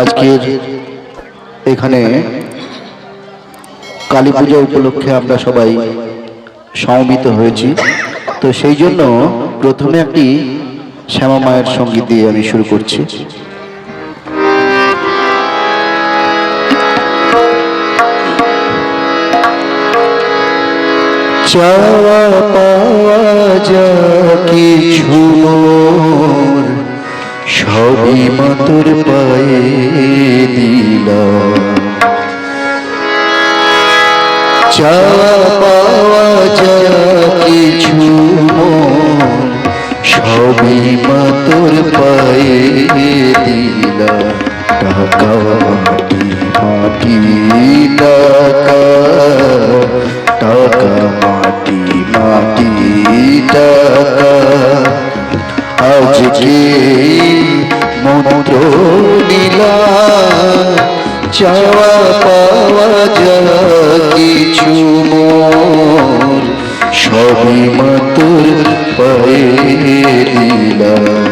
আজকের এখানে কালী পূজা উপলক্ষে আমরা সবাই সমবেত হয়েছি। তো সেই জন্য প্রথমে একটি শ্যামা মায়ের সংগীত দিয়ে আমি শুরু করছি। চাওয়া পাওয়া মাতুর পায়ে দিল। চাওয়া পাওয়া যা কিছু সবই মাতুর পায়ে দিলাম টাকা মাটি মাটি, টাকা। টাকা মাটি মাটি, টাকা। আজকে মন্ত্র নীলা চাওয়া পাওয়া যা কিছু সবই মাতুর পায়ে দিলাম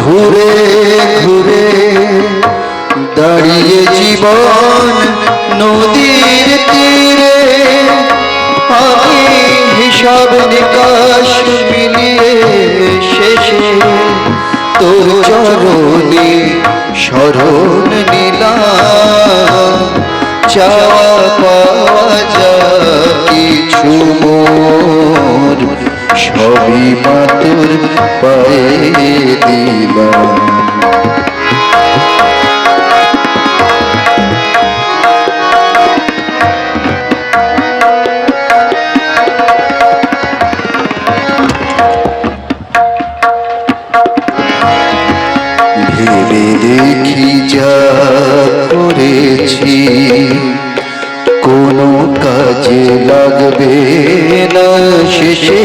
ঘুরে ঘুরে জীবন নদীর তীরে আমি হিসাব নিকাশ মিলিয়ে শেষে তোর চরণে স্মরণ নিলাম, চাওয়া পাওয়া যা কিছু মোর, সবই মাতুর ভেবে দেখি যা করেছি? কোনো কাজে লাগবে না শেষে।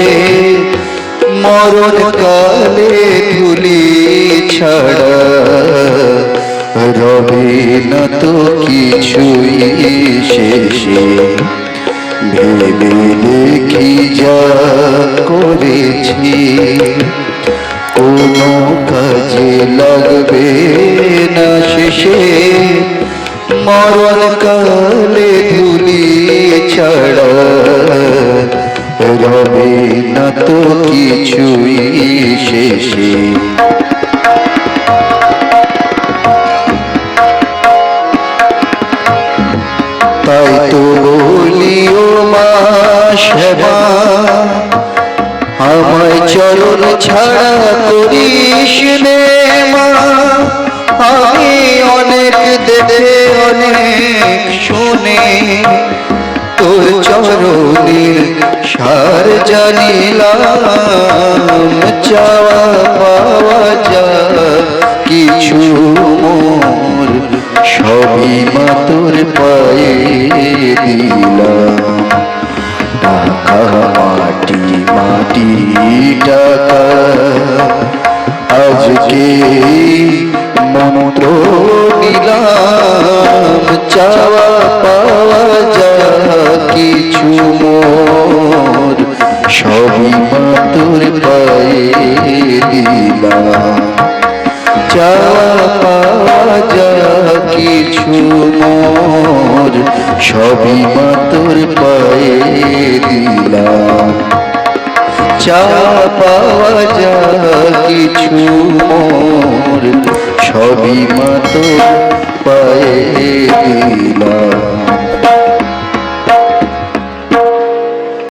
মরণ কালে ধুলি ছাড়া রবে না তো কিছুই শেষে। ভেবে দেখি যা করেছি। কোনো কাজে লাগবে না শেষে। মরণ কালে ধুলি ছাড়া রবে না তো কিছুই শেষে। আমায় চরণ ছাড়া করিস আমি অনেক দেখে অনেক শুনে তোর চরণের সার জানিলাম। চাওয়া পাওয়া যা কিছু মোর সবই মাতুর পায়ে আজকে মন্ত্র নিলাম, চাওয়া পাওয়া যা কিছু মোর। সবই মাতুর পায়ে দিলাম, চাওয়া পাওয়া যা কিছু মোর। সবই মাতুর পায়ে দিলাম, চাওয়া পাওয়া যা মোর সবই